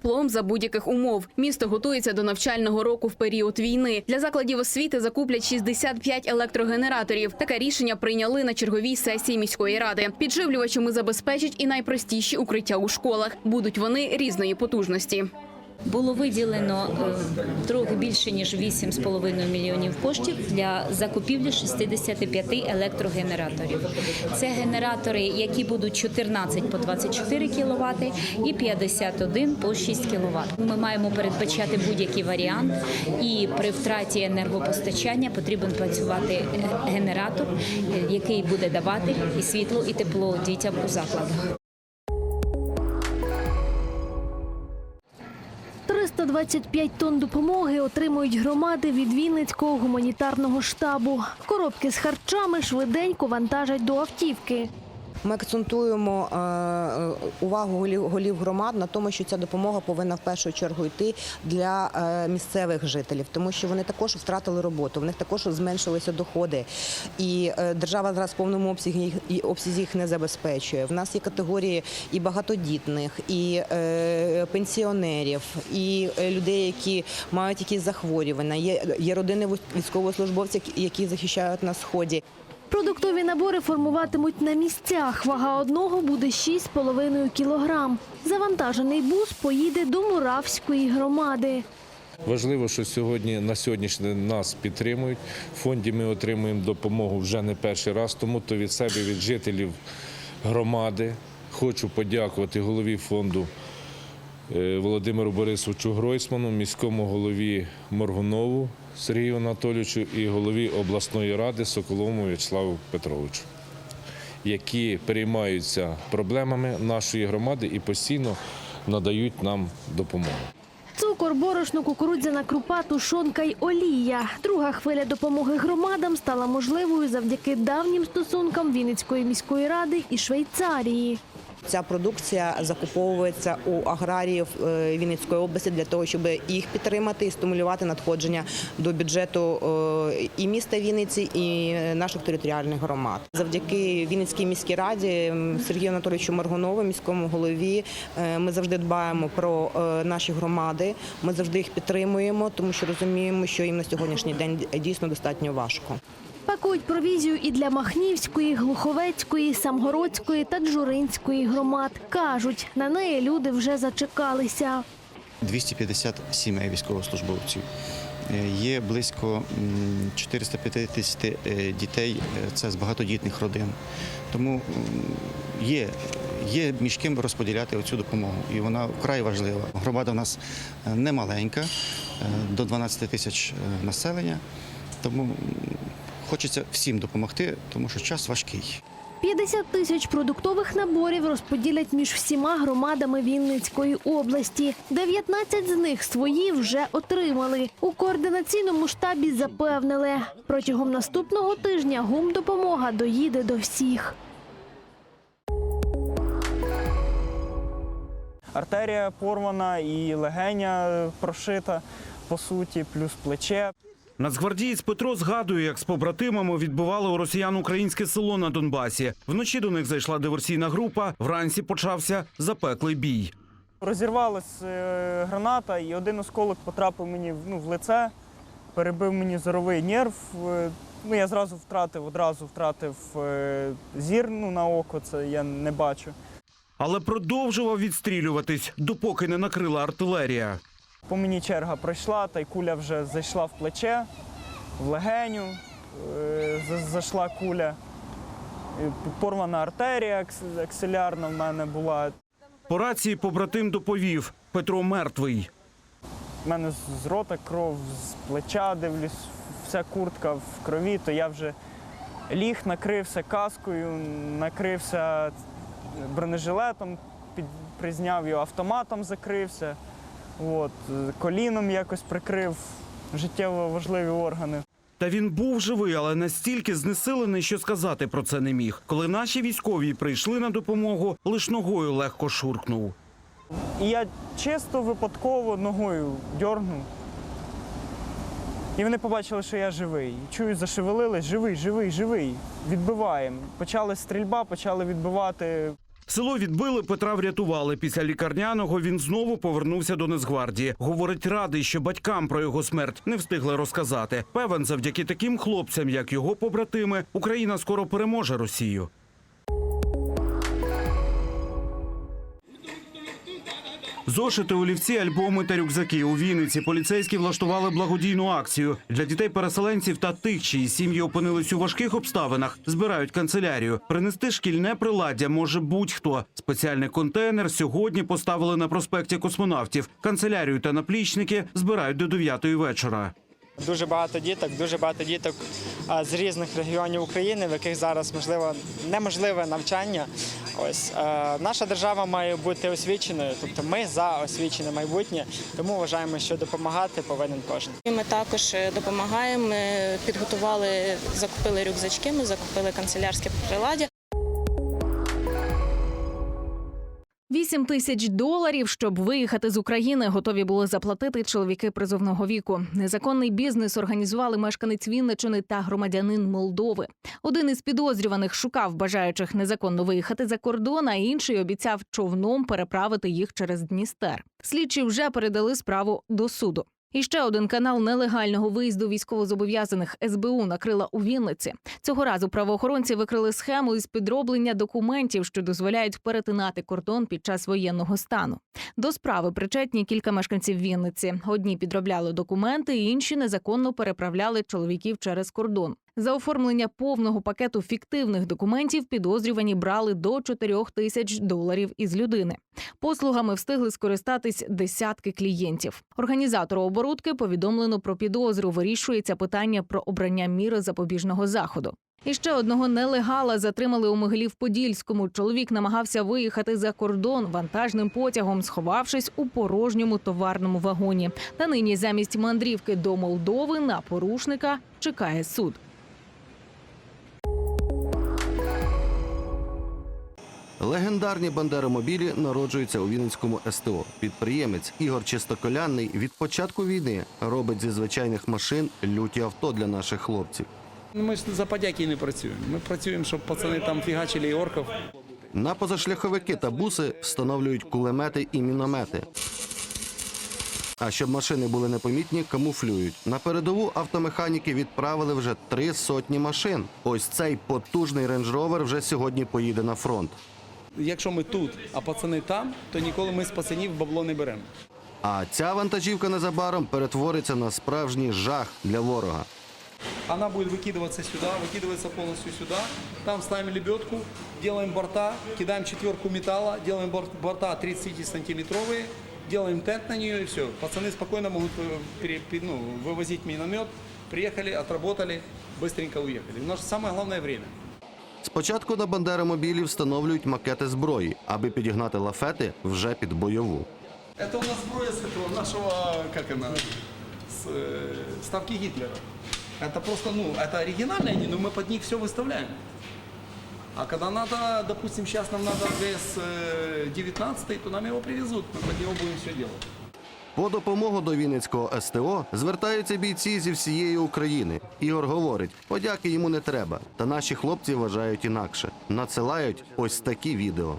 теплом за будь-яких умов. Місто готується до навчального року в період війни. Для закладів освіти закуплять 65 електрогенераторів. Таке рішення прийняли на черговій сесії міської ради. Підживлювачами забезпечать і найпростіші укриття у школах. Будуть вони різної потужності. Було виділено е, трохи більше ніж 8,5 мільйонів коштів для закупівлі 65 електрогенераторів. Це генератори, які будуть 14 по 24 кВт і 51 по 6 кВт. Ми маємо передбачати будь-який варіант, і при втраті енергопостачання потрібен працювати е, генератор, е, який буде давати і світло, і тепло дітям у закладах. 325 тонн допомоги отримують громади від Вінницького гуманітарного штабу. Коробки з харчами швиденько вантажать до автівки. Ми акцентуємо е, е, увагу голів, громад на тому, що ця допомога повинна в першу чергу йти для е, місцевих жителів, тому що вони також втратили роботу, в них також зменшилися доходи, і держава зараз в повному обсязі і обсязі їх не забезпечує. В нас є категорії і багатодітних, і пенсіонерів, і людей, які мають якісь захворювання. Є, є родини військовослужбовців, які захищають на сході. Продуктові набори формуватимуть на місцях. Вага одного буде 6,5 кілограм. Завантажений бус поїде до Муравської громади. Важливо, що сьогодні на сьогоднішній день нас підтримують. В фонді ми отримуємо допомогу вже не перший раз. Тому то від себе, від жителів громади, хочу подякувати голові фонду е, Володимиру Борисовичу Гройсману, міському голові Моргунову Сергію Анатолійовичу і голові обласної ради Соколовому В'ячеславу Петровичу, які переймаються проблемами нашої громади і постійно надають нам допомогу. Цукор, борошно, кукурудзяна крупа, тушонка й олія. Друга хвиля допомоги громадам стала можливою завдяки давнім стосункам Вінницької міської ради і Швейцарії. Ця продукція закуповується у аграріїв е, Вінницької області для того, щоб їх підтримати і стимулювати надходження до бюджету е, і міста Вінниці, і наших територіальних громад. Завдяки Вінницькій міській раді Сергію Анатолійовичу Маргунову, міському голові, е, ми завжди дбаємо про наші громади. Ми завжди їх підтримуємо, тому що розуміємо, що їм на сьогоднішній день дійсно достатньо важко. Пакують провізію і для Махнівської, Глуховецької, Самгородської та Джуринської громад. Кажуть, на неї люди вже зачекалися. 250 сімей військовослужбовців. Е, Є близько 450 е, дітей, е, це з багатодітних родин. Тому є, є між ким розподіляти оцю допомогу, і вона вкрай важлива. Громада в нас не маленька, е, до 12 тисяч населення, тому хочеться всім допомогти, тому що час важкий. 50 тисяч продуктових наборів розподілять між всіма громадами Вінницької області. 19 з них свої вже отримали. У координаційному штабі запевнили, протягом наступного тижня гумдопомога доїде до всіх. Артерія порвана і легеня прошита, по суті, плюс плече. Нацгвардієць Петро згадує, як з побратимами відбували у росіян українське село на Донбасі. Вночі до них зайшла диверсійна група. Вранці почався запеклий бій. Розірвалась е, граната, і один осколок потрапив мені ну, в лице, перебив мені зоровий нерв. Е, Ну, я зразу втратив, одразу втратив е, зір ну, на око, це я не бачу. Але продовжував відстрілюватись, допоки не накрила артилерія. По мені черга пройшла, та й куля вже зайшла в плече, в легеню, е, зайшла куля. Порвана артерія акс- аксилярна в мене була. По рації побратим доповів Петро мертвий. У мене з- з рота кров, з плеча дивлюсь, вся куртка в крові, то я вже ліг, накрився каскою, накрився бронежилетом, під, призняв його автоматом, закрився. От, коліном якось прикрив життєво важливі органи. Та він був живий, але настільки знесилений, що сказати про це не міг. Коли наші військові прийшли на допомогу, лиш ногою легко шуркнув. І я чисто випадково ногою дьорнув. І вони побачили, що я живий. Чую, зашевелились, живий, живий, живий. Відбиваємо. Почали стрільба, почали відбивати. Село відбили, Петра врятували. Після лікарняного він знову повернувся до Нацгвардії. Говорить, радий, що батькам про його смерть не встигли розказати. Певен, завдяки таким хлопцям, як його побратими, Україна скоро переможе Росію. Зошити, олівці, альбоми та рюкзаки у Вінниці поліцейські влаштували благодійну акцію для дітей-переселенців та тих, чиї сім'ї опинились у важких обставинах. Збирають канцелярію. Принести шкільне приладдя може будь-хто. Спеціальний контейнер сьогодні поставили на проспекті космонавтів. Канцелярію та наплічники збирають до 9 вечора. Дуже багато діток, дуже багато діток з різних регіонів України, в яких зараз можливо неможливе навчання. Ось наша держава має бути освіченою, тобто ми за освічене майбутнє, тому вважаємо, що допомагати повинен кожен. Ми також е, допомагаємо. Ми підготували, закупили рюкзачки, ми закупили канцелярське приладдя. 8 тисяч доларів, щоб виїхати з України, готові були заплатити чоловіки призовного віку. Незаконний бізнес організували мешканець Вінничини та громадянин Молдови. Один із підозрюваних шукав бажаючих незаконно виїхати за кордон, а інший обіцяв човном переправити їх через Дністер. Слідчі вже передали справу до суду. І ще один канал нелегального виїзду військовозобов'язаних СБУ накрила у Вінниці. Цього разу правоохоронці викрили схему із підроблення документів, що дозволяють перетинати кордон під час воєнного стану. До справи причетні кілька мешканців Вінниці. Одні підробляли документи, інші незаконно переправляли чоловіків через кордон. За оформлення повного пакету фіктивних документів підозрювані брали до 4 тисяч доларів із людини. Послугами встигли скористатись десятки клієнтів. Організатору оборудки повідомлено про підозру. Вирішується питання про обрання міри запобіжного заходу. І ще одного нелегала затримали у Могилів-Подільському. Чоловік намагався виїхати за кордон вантажним потягом, сховавшись у порожньому товарному вагоні. Та нині замість мандрівки до Молдови на порушника чекає суд. Легендарні бандеромобілі народжуються у Вінницькому СТО. Підприємець Ігор Чистоколяний від початку війни робить зі звичайних машин люті авто для наших хлопців. Ну, Ми ж за подяки не працюємо. Ми працюємо, щоб пацани там фігачили і орків. На позашляховики та буси встановлюють кулемети і міномети. А щоб машини були непомітні, камуфлюють. На передову автомеханіки відправили вже три сотні машин. Ось цей потужний рейндж ровер вже сьогодні поїде на фронт Якщо ми тут, а пацани там, то ніколи ми з пацанів бабло не беремо. А ця вантажівка незабаром перетвориться на справжній жах для ворога. Она будет выкидываться сюда, выкидывается полностью сюда. Там ставим лебедку, делаем борта, кидаем четверку металла, делаем бор- борта 30-сантиметровые, делаем тент на нее и все. Пацаны спокойно могут э, пере- пе- ну, вывозить миномет. Приехали, отработали, быстренько уехали. У нас самое главное время. Спочатку на бандеромобілі встановлюють макети зброї, аби підігнати лафети вже під бойову. Это у нас сброя с этого нашего, как она, с э, ставки Гитлера. Это просто, ну, это оригинальные они, но мы под них все выставляем. А когда надо, допустим, сейчас нам надо ВС-19, то нам его привезут, мы под него будем все делать. По допомогу до Вінницького СТО звертаються бійці зі всієї України. Ігор говорить, подяки йому не треба. Та наші хлопці вважають інакше. Надсилають ось такі відео.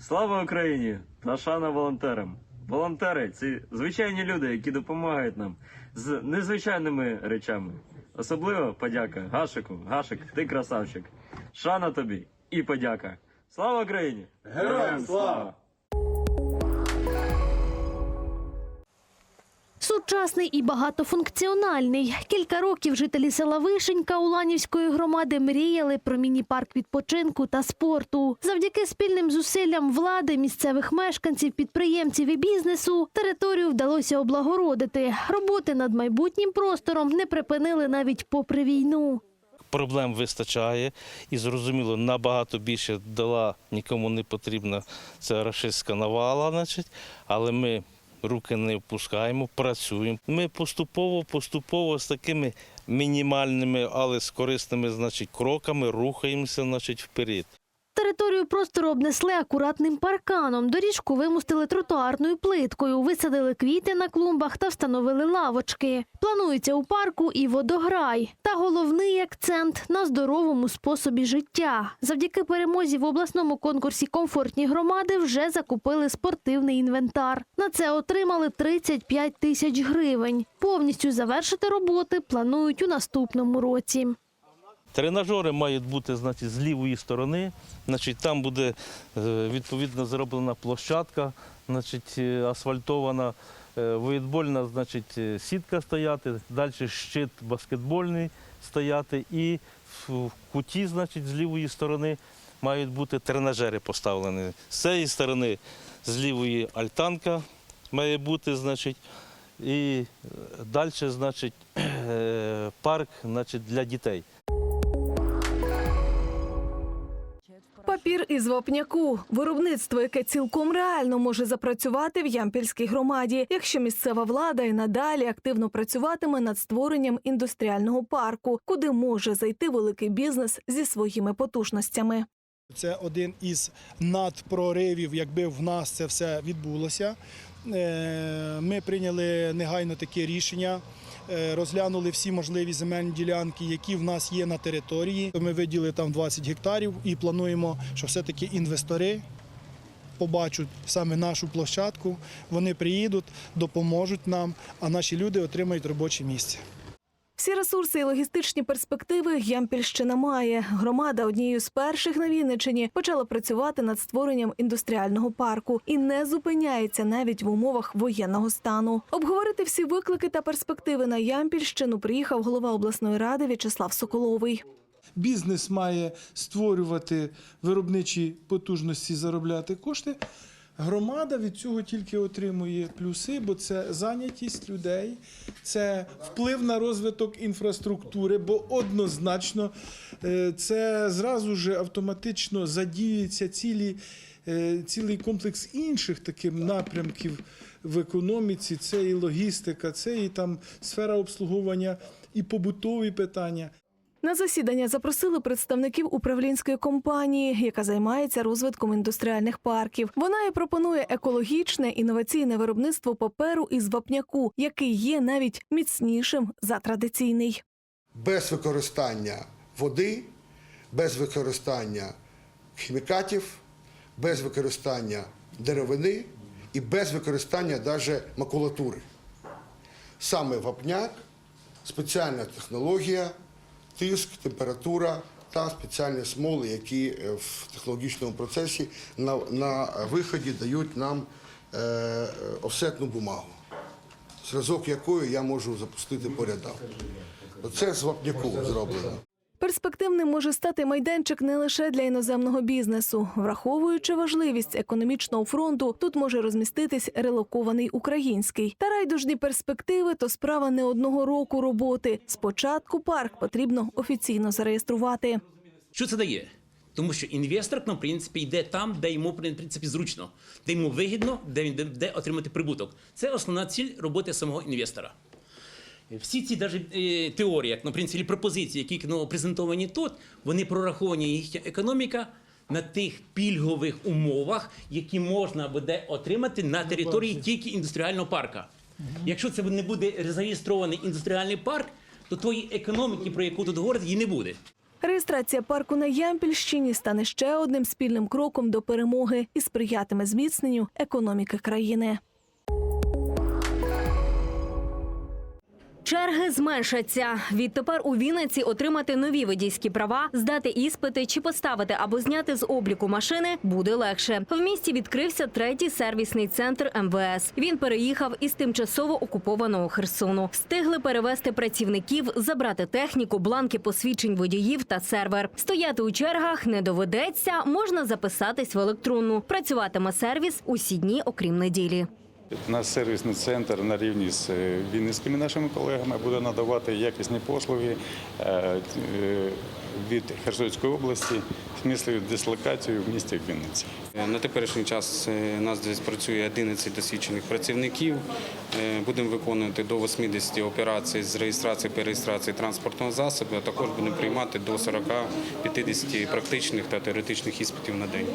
Слава Україні! та шана волонтерам! Волонтери це звичайні люди, які допомагають нам з незвичайними речами. Особливо подяка Гашику. Гашик, ти красавчик. Шана тобі і подяка. Слава Україні! Героям слава! Сучасний і багатофункціональний. Кілька років жителі села Вишенька Уланівської громади мріяли про міні-парк відпочинку та спорту. Завдяки спільним зусиллям влади, місцевих мешканців, підприємців і бізнесу територію вдалося облагородити. Роботи над майбутнім простором не припинили навіть попри війну. проблем вистачає і зрозуміло, набагато більше дала нікому не потрібна ця рашистська навала, значить, але ми руки не впускаємо, працюємо. Ми поступово, поступово з такими мінімальними, але з корисними значить, кроками рухаємося значить, вперед. Територію простору обнесли акуратним парканом, доріжку вимустили тротуарною плиткою, висадили квіти на клумбах та встановили лавочки. Планується у парку і водограй. Та головний акцент на здоровому способі життя. Завдяки перемозі в обласному конкурсі Комфортні громади вже закупили спортивний інвентар. На це отримали 35 тисяч гривень. Повністю завершити роботи планують у наступному році. Тренажери мають бути значить, з лівої сторони. Значить, там буде е, відповідно зроблена площадка, значить, е, асфальтована, е, значить, е, сітка стояти, далі щит баскетбольний стояти і в куті значить, з лівої сторони мають бути тренажери поставлені. З цієї сторони з лівої альтанка має бути, значить, і далі значить, парк значить, для дітей. Із вапняку виробництво, яке цілком реально може запрацювати в Ямпільській громаді, якщо місцева влада і надалі активно працюватиме над створенням індустріального парку, куди може зайти великий бізнес зі своїми потужностями. Це один із надпроривів, якби в нас це все відбулося. Е, Ми прийняли негайно таке рішення, е, розглянули всі можливі земельні ділянки, які в нас є на території. Ми виділили там 20 гектарів і плануємо, що все-таки інвестори побачать саме нашу площадку, вони приїдуть, допоможуть нам, а наші люди отримають робоче місце. Всі ресурси і логістичні перспективи Ямпільщина має. Громада однією з перших на Вінниччині почала працювати над створенням індустріального парку і не зупиняється навіть в умовах воєнного стану. Обговорити всі виклики та перспективи на Ямпільщину приїхав голова обласної ради В'ячеслав Соколовий. Бізнес має створювати виробничі потужності, заробляти кошти. Громада від цього тільки отримує плюси, бо це зайнятість людей, це вплив на розвиток інфраструктури, бо однозначно е, це зразу ж автоматично задіюється цілі, е, цілий комплекс інших таких напрямків в економіці. Це і логістика, це і там сфера обслуговування, і побутові питання. На засідання запросили представників управлінської компанії, яка займається розвитком індустріальних парків. Вона і пропонує екологічне інноваційне виробництво паперу із вапняку, який є навіть міцнішим за традиційний. без використання води, без використання хімікатів, без використання деревини і без використання навіть макулатури. Саме вапняк, спеціальна технологія, тиск, температура та спеціальні смоли, які е, в технологічному процесі на, на виході дають нам е, е, офсетну бумагу, зразок якої я можу запустити по рядам. Це з вапняку зроблено. Перспективним може стати майданчик не лише для іноземного бізнесу, враховуючи важливість економічного фронту, тут може розміститись релокований український. Та райдужні перспективи то справа не одного року роботи. Спочатку парк потрібно офіційно зареєструвати. Що це дає? Тому що інвестор к нам, в принципі, йде там, де йому в принципі зручно, де йому вигідно, де він де, отримати прибуток. Це основна ціль роботи самого інвестора. Всі ці даже, е, теорії, як, ну, в принципі, пропозиції, які ну, презентовані тут, вони прораховані їхня економіка на тих пільгових умовах, які можна буде отримати на території тільки індустріального парка. Якщо це не буде зареєстрований індустріальний парк, то тої економіки, про яку тут говорять, її не буде. Реєстрація парку на Ямпільщині стане ще одним спільним кроком до перемоги і сприятиме зміцненню економіки країни. Черги зменшаться. Відтепер у Вінниці отримати нові водійські права, здати іспити чи поставити або зняти з обліку машини буде легше. В місті відкрився третій сервісний центр МВС. Він переїхав із тимчасово окупованого Херсону. Встигли перевезти працівників, забрати техніку, бланки посвідчень водіїв та сервер. Стояти у чергах не доведеться. Можна записатись в електронну. Працюватиме сервіс усі дні, окрім неділі. Наш сервісний центр на рівні з е, вінницькими нашими колегами буде надавати якісні послуги, е, е, від Херсонської області з місцевою дислокацією в місті Вінниці. На теперішній час у нас десь працює 11 досвідчених працівників. Будемо виконувати до 80 операцій з реєстрації перереєстрації транспортного засобу, а також будемо приймати до 40-50 практичних та теоретичних іспитів на день.